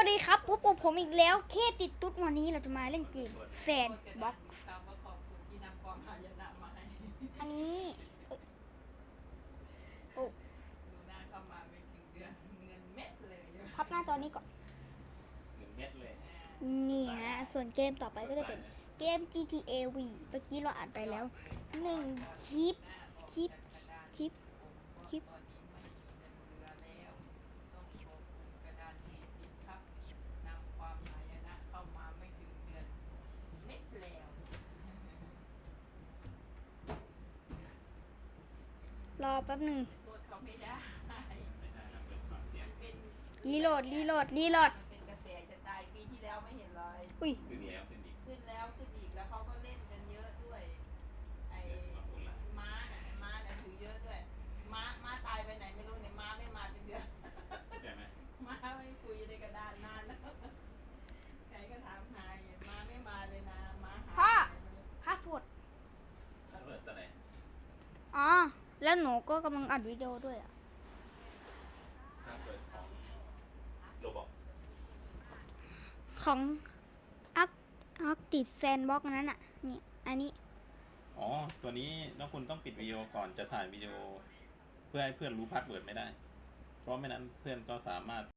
วัสดีครับพบกับผมอีกแล้วเคติดตุ๊ดวันนี้เราจะมาเล่นเกมแซนบ็อกซ์อันนี้โอ้พับหน้าจอนี้ก่อนนี่ฮะส่วนเกมต่อไปก็จะเป็นเกม GTA V เมื่อกี้เราอ่านไปแล้วหนึ่งคลิปคลิปคลิปคลิป ตอนนี้ไม่มีเงินเหลือแล้วต้องขอบคุณกระดานที่ติดครับนำความหายนะเข้ามาไม่ถึงเดือนเม็ดแล้ว รอแป๊บหนึ่งโทษเขาไม่ได้ไม่ใช่นะเป็นความเสี่ยงเป็นรีโหลดรีโหลดรีโหลดเป็นกระแสจะตายปีที่แล้วไม่เห็นเลยอุ้ยขึ้นแล้วขึ้นอีกขึ้นแล้วขึ้นอีกแล้วเขาก็เล่นกันเยอะด้วยไอ้ม้าน่ะม้าน่ะถือเยอะด้วยม้าม้าตายไปไหนไม่รู้เนี่ยม้าไม่มาเป็นเดือนใช่ไหมม้าไม่คุยในกระดานนานแล้วใครก็ถามหาอยู่ม้าไม่มาเลยนะม้าหายพ่อพาสเวิร์ดถ้าเปิดตัวไหนอ๋อ แล้วหนูก็กำลังอัดวิดีโอด้วยอะถ้าเปิดของโรบอกของอักอักติดแซนบ็อกนั้นอะนี่อันนี้อ๋อ ตัวนี้น้องคุณต้องปิดวิดีโอก่อนจะถ่ายวิดีโอ เพื่อให้เพื่อนรู้พาสเวิร์ดไม่ได้ เพราะไม่นั้นเพื่อนก็สามารถ